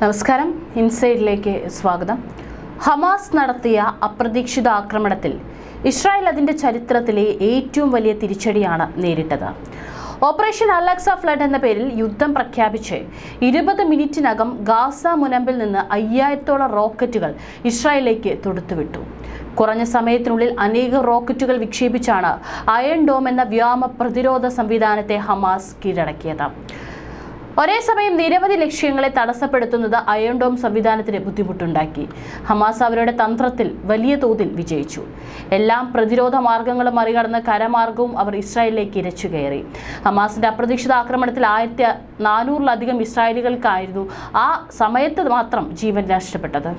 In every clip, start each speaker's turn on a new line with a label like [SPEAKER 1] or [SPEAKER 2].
[SPEAKER 1] നമസ്കാരം. ഇൻസൈഡിലേക്ക് സ്വാഗതം. ഹമാസ് നടത്തിയ അപ്രതീക്ഷിത ആക്രമണത്തിൽ ഇസ്രായേൽ അതിന്റെ ചരിത്രത്തിലെ ഏറ്റവും വലിയ തിരിച്ചടിയാണ് നേരിട്ടത്. ഓപ്പറേഷൻ അലക്സ ഫ്ലഡ് എന്ന പേരിൽ യുദ്ധം പ്രഖ്യാപിച്ച് ഇരുപത് മിനിറ്റിനകം ഗാസ മുനമ്പിൽ നിന്ന് അയ്യായിരത്തോളം റോക്കറ്റുകൾ ഇസ്രായേലിലേക്ക് തൊടുത്തുവിട്ടു. കുറഞ്ഞ സമയത്തിനുള്ളിൽ അനേകം റോക്കറ്റുകൾ വിക്ഷേപിച്ചാണ് അയൺ ഡോം എന്ന വ്യോമ പ്രതിരോധ സംവിധാനത്തെ ഹമാസ് കീഴടക്കിയത്. ഒരേ സമയം നിരവധി ലക്ഷ്യങ്ങളെ തടസ്സപ്പെടുത്തുന്നത് അയോൺഡോം സംവിധാനത്തിന് ബുദ്ധിമുട്ടുണ്ടാക്കി. ഹമാസ് അവരുടെ തന്ത്രത്തിൽ വലിയ തോതിൽ വിജയിച്ചു. എല്ലാം പ്രതിരോധ മാർഗങ്ങളും മറികടന്ന് കരമാർഗവും അവർ ഇസ്രായേലിലേക്ക് ഇരച്ചു കയറി. ഹമാസിന്റെ അപ്രതീക്ഷിത ആക്രമണത്തിൽ ആയിരത്തി നാനൂറിലധികം ഇസ്രായേലികൾക്കായിരുന്നു ആ സമയത്ത് മാത്രം ജീവൻ നഷ്ടപ്പെട്ടത്.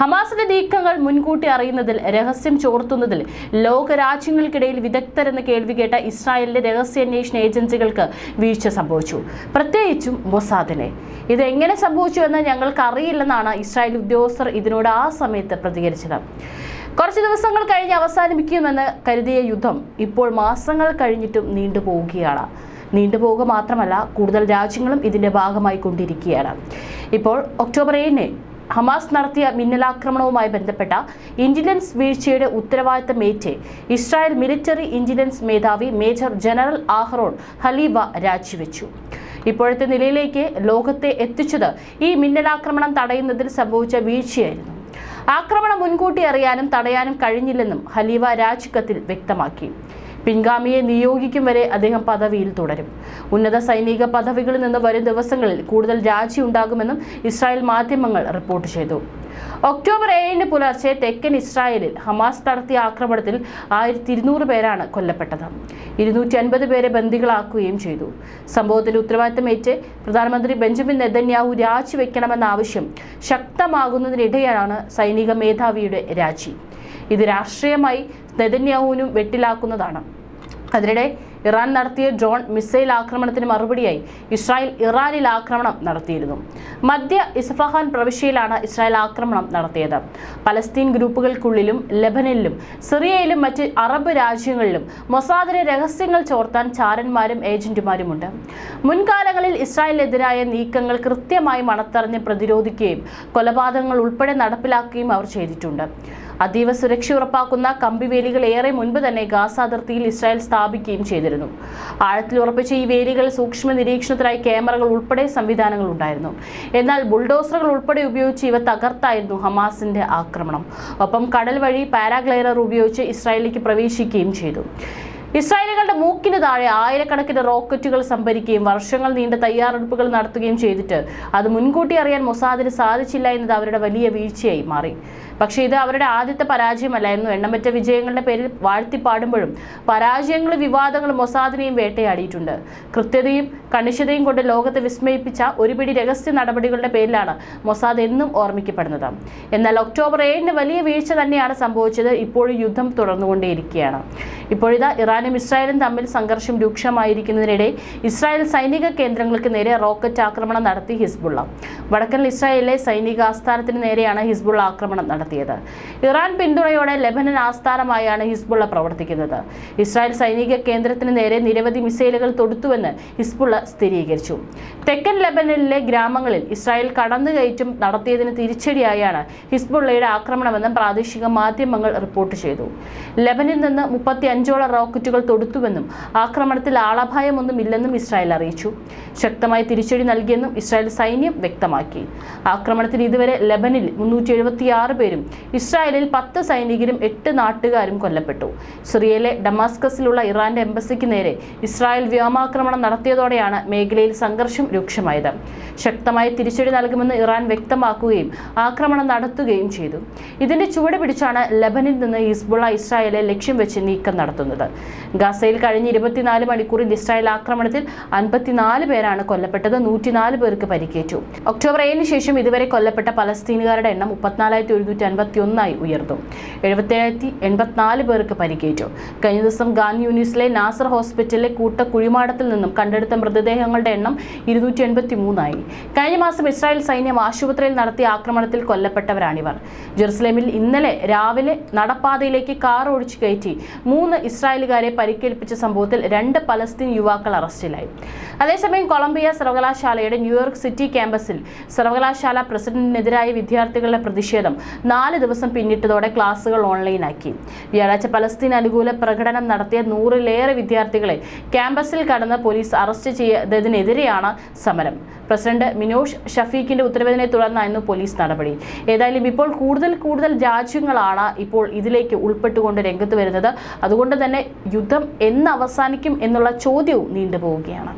[SPEAKER 1] ഹമാസിന്റെ നീക്കങ്ങൾ മുൻകൂട്ടി അറിയുന്നതിൽ രഹസ്യം ചോർത്തുന്നതിൽ ലോകരാജ്യങ്ങൾക്കിടയിൽ വിദഗ്ധരെന്ന് കേൾവി കേട്ട ഇസ്രായേലിന്റെ രഹസ്യാന്വേഷണ ഏജൻസികൾക്ക് വീഴ്ച സംഭവിച്ചു. പ്രത്യേകിച്ചും മൊസാദിനെ. ഇത് എങ്ങനെ സംഭവിച്ചു എന്ന് ഞങ്ങൾക്ക് അറിയില്ലെന്നാണ് ഇസ്രായേൽ ഉദ്യോഗസ്ഥർ ഇതിനോട് ആ സമയത്ത് പ്രതികരിച്ചത്. കുറച്ച് ദിവസങ്ങൾ കഴിഞ്ഞ് അവസാനിപ്പിക്കുമെന്ന് കരുതിയ യുദ്ധം ഇപ്പോൾ മാസങ്ങൾ കഴിഞ്ഞിട്ടും നീണ്ടുപോവുകയാണ്. നീണ്ടുപോവുക മാത്രമല്ല കൂടുതൽ രാജ്യങ്ങളും ഇതിന്റെ ഭാഗമായി കൊണ്ടിരിക്കുകയാണ് ഇപ്പോൾ ഒക്ടോബർ ഏഴിന് ഹമാസ് നടത്തിയ മിന്നലാക്രമണവുമായി ബന്ധപ്പെട്ട ഇന്റലിജൻസ് വീഴ്ചയുടെ ഉത്തരവാദിത്തമേറ്റ് ഇസ്രായേൽ മിലിറ്ററി ഇന്റലിജൻസ് മേധാവി മേജർ ജനറൽ ആഹ്റോൺ ഹലീവ രാജിവെച്ചു. ഇപ്പോഴത്തെ നിലയിലേക്ക് ലോകത്തെ എത്തിച്ചത് ഈ മിന്നലാക്രമണം തടയുന്നതിൽ സംഭവിച്ച വീഴ്ചയായിരുന്നു. ആക്രമണം മുൻകൂട്ടി അറിയാനും തടയാനും കഴിഞ്ഞില്ലെന്നും ഹലീവ രാജിക്കത്തിൽ വ്യക്തമാക്കി. പിൻഗാമിയെ നിയോഗിക്കും വരെ അദ്ദേഹം പദവിയിൽ തുടരും. ഉന്നത സൈനിക പദവികളിൽ നിന്ന് വരും ദിവസങ്ങളിൽ കൂടുതൽ രാജി ഉണ്ടാകുമെന്നും ഇസ്രായേൽ മാധ്യമങ്ങൾ റിപ്പോർട്ട് ചെയ്തു. ഒക്ടോബർ ഏഴിന് പുലർച്ചെ തെക്കൻ ഇസ്രായേലിൽ ഹമാസ് നടത്തിയ ആക്രമണത്തിൽ ആയിരത്തി ഇരുന്നൂറ് പേരാണ് കൊല്ലപ്പെട്ടത്. ഇരുന്നൂറ്റി അൻപത് പേരെ ബന്ദികളാക്കുകയും ചെയ്തു. സംഭവത്തിൽ ഉത്തരവാദിത്തമേറ്റ് പ്രധാനമന്ത്രി ബെഞ്ചമിൻ നെതന്യാഹു രാജിവെക്കണമെന്ന ആവശ്യം ശക്തമാകുന്നതിനിടെയാണ് സൈനിക മേധാവിയുടെ രാജി. ഇത് രാഷ്ട്രീയമായി നെതന്യാഹുവിനും വെട്ടിലാക്കുന്നതാണ്. അതിനിടെ ഇറാൻ നടത്തിയ ഡ്രോൺ മിസൈൽ ആക്രമണത്തിന് മറുപടിയായി ഇസ്രായേൽ ഇറാനിൽ ആക്രമണം നടത്തിയിരുന്നു. മധ്യ ഇസ്ഫഹാൻ പ്രവിശ്യയിലാണ് ഇസ്രായേൽ ആക്രമണം നടത്തിയത്. പലസ്തീൻ ഗ്രൂപ്പുകൾക്കുള്ളിലും ലെബനനിലും സിറിയയിലും മറ്റ് അറബ് രാജ്യങ്ങളിലും മൊസാദിലെ രഹസ്യങ്ങൾ ചോർത്താൻ ചാരന്മാരും ഏജന്റുമാരുമുണ്ട്. മുൻകാലങ്ങളിൽ ഇസ്രായേലിനെതിരായ നീക്കങ്ങൾ കൃത്യമായി മണത്തറിഞ്ഞ് പ്രതിരോധിക്കുകയും കൊലപാതകങ്ങൾ ഉൾപ്പെടെ നടപ്പിലാക്കുകയും അവർ ചെയ്തിട്ടുണ്ട്. അതീവ സുരക്ഷ ഉറപ്പാക്കുന്ന കമ്പിവേലികൾ ഏറെ മുൻപ് തന്നെ ഗാസ അതിർത്തിയിൽ ഇസ്രായേൽ സ്ഥാപിക്കുകയും ചെയ്തിരുന്നു. ആഴത്തിൽ ഉറപ്പിച്ച ഈ വേലികൾ സൂക്ഷ്മ നിരീക്ഷണത്തിനായി ക്യാമറകൾ ഉൾപ്പെടെ സംവിധാനങ്ങൾ ഉണ്ടായിരുന്നു. എന്നാൽ ബുൾഡോസറുകൾ ഉൾപ്പെടെ ഉപയോഗിച്ച് ഇവ തകർത്തായിരുന്നു ഹമാസിന്റെ ആക്രമണം. ഒപ്പം കടൽ വഴി പാരാഗ്ലൈഡർ ഉപയോഗിച്ച് ഇസ്രായേലിലേക്ക് പ്രവേശിക്കുകയും ചെയ്തു. ഇസ്രായേലികളുടെ മൂക്കിന് താഴെ ആയിരക്കണക്കിന് റോക്കറ്റുകൾ സംഭരിക്കുകയും വർഷങ്ങൾ നീണ്ട തയ്യാറെടുപ്പുകൾ നടത്തുകയും ചെയ്തിട്ട് അത് മുൻകൂട്ടി അറിയാൻ മൊസാദിന് സാധിച്ചില്ല എന്നത് അവരുടെ വലിയ വീഴ്ചയായി മാറി. പക്ഷേ ഇത് അവരുടെ ആദ്യത്തെ പരാജയമല്ലായിരുന്നു എണ്ണമറ്റ വിജയങ്ങളുടെ പേരിൽ വാഴ്ത്തിപ്പാടുമ്പോഴും പരാജയങ്ങളും വിവാദങ്ങളും മൊസാദിനെയും വേട്ടയാടിയിട്ടുണ്ട്. കൃത്യതയും കണിശതയും കൊണ്ട് ലോകത്തെ വിസ്മയിപ്പിച്ച ഒരുപിടി രഹസ്യ നടപടികളുടെ പേരിലാണ് മൊസാദ് എന്നും ഓർമ്മിക്കപ്പെടുന്നത്. എന്നാൽ ഒക്ടോബർ ഏഴിന് വലിയ വീഴ്ച തന്നെയാണ് സംഭവിച്ചത്. ഇപ്പോഴും യുദ്ധം തുടർന്നുകൊണ്ടേയിരിക്കുകയാണ്. ഇപ്പോഴിതാ ഇറാനും ഇസ്രായേലും തമ്മിൽ സംഘർഷം രൂക്ഷമായിരിക്കുന്നതിനിടെ ഇസ്രായേൽ സൈനിക കേന്ദ്രങ്ങൾക്ക് നേരെ റോക്കറ്റ് ആക്രമണം നടത്തി ഹിസ്ബുള്ള. വടക്കൻ ഇസ്രായേലിലെ സൈനിക ആസ്ഥാനത്തിന് നേരെയാണ് ഹിസ്ബുള്ള ആക്രമണം നടത്തിയത്. ഇറാൻ പിന്തുണയോടെ ലെബനൻ ആസ്ഥാനമായാണ് ഹിസ്ബുള്ള പ്രവർത്തിക്കുന്നത്. ഇസ്രായേൽ സൈനിക കേന്ദ്രത്തിന് നേരെ നിരവധി മിസൈലുകൾ തൊടുത്തുവെന്ന് ഹിസ്ബുള്ള സ്ഥിരീകരിച്ചു. തെക്കൻ ലെബനനിലെ ഗ്രാമങ്ങളിൽ ഇസ്രായേൽ കടന്നുകയറ്റം നടത്തിയതിന് തിരിച്ചടിയായാണ് ഹിസ്ബുള്ളയുടെ ആക്രമണമെന്ന് പ്രാദേശിക മാധ്യമങ്ങൾ റിപ്പോർട്ട് ചെയ്തു. ലെബനിൽ നിന്ന് മുപ്പത്തി അഞ്ചോളം റോക്കറ്റുകൾ തൊടുത്തുവെന്നും ആക്രമണത്തിൽ ആളപായമൊന്നുമില്ലെന്നും ഇസ്രായേൽ അറിയിച്ചു. ശക്തമായി തിരിച്ചടി നൽകിയെന്നും ഇസ്രായേൽ സൈന്യം വ്യക്തമാക്കി. ആക്രമണത്തിൽ ഇതുവരെ ലബനിൽ മുന്നൂറ്റി എഴുപത്തിയാറ് പേരും ഇസ്രായേലിൽ പത്ത് സൈനികരും എട്ട് നാട്ടുകാരും കൊല്ലപ്പെട്ടു. സിറിയയിലെ ഡമാസ്കസിലുള്ള ഇറാന്റെ എംബസിക്ക് നേരെ ഇസ്രായേൽ വ്യോമാക്രമണം നടത്തിയതോടെയാണ് മേഖലയിൽ സംഘർഷം രൂക്ഷമായത്. ശക്തമായ തിരിച്ചടി നൽകുമെന്ന് ഇറാൻ വ്യക്തമാക്കുകയും ആക്രമണം നടത്തുകയും ചെയ്തു. ഇതിന്റെ ചുവട് പിടിച്ചാണ് ലബനിൽ നിന്ന് ഹിസ്ബുള്ള ഇസ്രായേലെ ലക്ഷ്യം വെച്ച് നീക്കം നടത്തുന്നത്. ഗസയിൽ കഴിഞ്ഞ ഇരുപത്തിനാല് മണിക്കൂറിൽ ഇസ്രായേൽ ആക്രമണത്തിൽ അൻപത്തിനാല് പേരാണ് കൊല്ലപ്പെട്ടത്. നൂറ്റിനാല് പേർക്ക് പരിക്കേറ്റു. ഒക്ടോബർ ഏഴിന് ശേഷം ഇതുവരെ കൊല്ലപ്പെട്ട പലസ്തീനുകാരുടെ എണ്ണം മുപ്പത്തിനാലായിരത്തി ഒരുന്നൂറ്റി അൻപത്തി ഒന്നായി ഉയർന്നു. എഴുപത്തേഴായിരത്തി എൺപത്തിനാല് പേർക്ക് പരിക്കേറ്റു. കഴിഞ്ഞ ദിവസം ഗാന്ധി യൂണിവേഴ്സിലെ നാസർ ഹോസ്പിറ്റലിലെ കൂട്ട കുഴിമാടത്തിൽ നിന്നും കണ്ടെടുത്ത മൃതദേഹങ്ങളുടെ എണ്ണം ഇരുന്നൂറ്റി എൺപത്തി മൂന്നായി കഴിഞ്ഞ മാസം ഇസ്രായേൽ സൈന്യം ആശുപത്രിയിൽ നടത്തിയ ആക്രമണത്തിൽ കൊല്ലപ്പെട്ടവരാണിവർ. ജെറുസലേമിൽ ഇന്നലെ രാവിലെ നടപ്പാതയിലേക്ക് കാർ ഓടിച്ചു കയറ്റി മൂന്ന് ഇസ്രായേലുകാരെ പരിക്കേൽപ്പിച്ച സംഭവത്തിൽ രണ്ട് പലസ്തീൻ യുവാക്കൾ അറസ്റ്റിലായി. അതേസമയം കൊളംബിയ സർവകലാശാലയുടെ ന്യൂയോർക്ക് സിറ്റി ക്യാമ്പസിൽ സർവകലാശാല പ്രസിഡന്റിനെതിരായ വിദ്യാർത്ഥികളുടെ പ്രതിഷേധം നാല് ദിവസം പിന്നിട്ടതോടെ ക്ലാസുകൾ ഓൺലൈനാക്കി. വ്യാഴാഴ്ച പലസ്തീൻ അനുകൂല പ്രകടനം നടത്തിയ നൂറിലേറെ വിദ്യാർത്ഥികളെ ക്യാമ്പസിൽ കടന്ന് പോലീസ് അറസ്റ്റ് ചെയ്തതിനെതിരെയാണ് സമരം. പ്രസിഡന്റ് മിനോഷ് ഷഫീഖിന്റെ ഉത്തരവിനെ തുടർന്നായിരുന്നു പോലീസ് നടപടി. ഏതായാലും ഇപ്പോൾ കൂടുതൽ കൂടുതൽ രാജ്യങ്ങളാണ് ഇപ്പോൾ ഇതിലേക്ക് ഉൾപ്പെട്ടുകൊണ്ട് രംഗത്ത് വരുന്നത്. അതുകൊണ്ട് തന്നെ യുദ്ധം എന്ന് അവസാനിക്കും എന്നുള്ള ചോദ്യവും നീണ്ടുപോവുകയാണ്.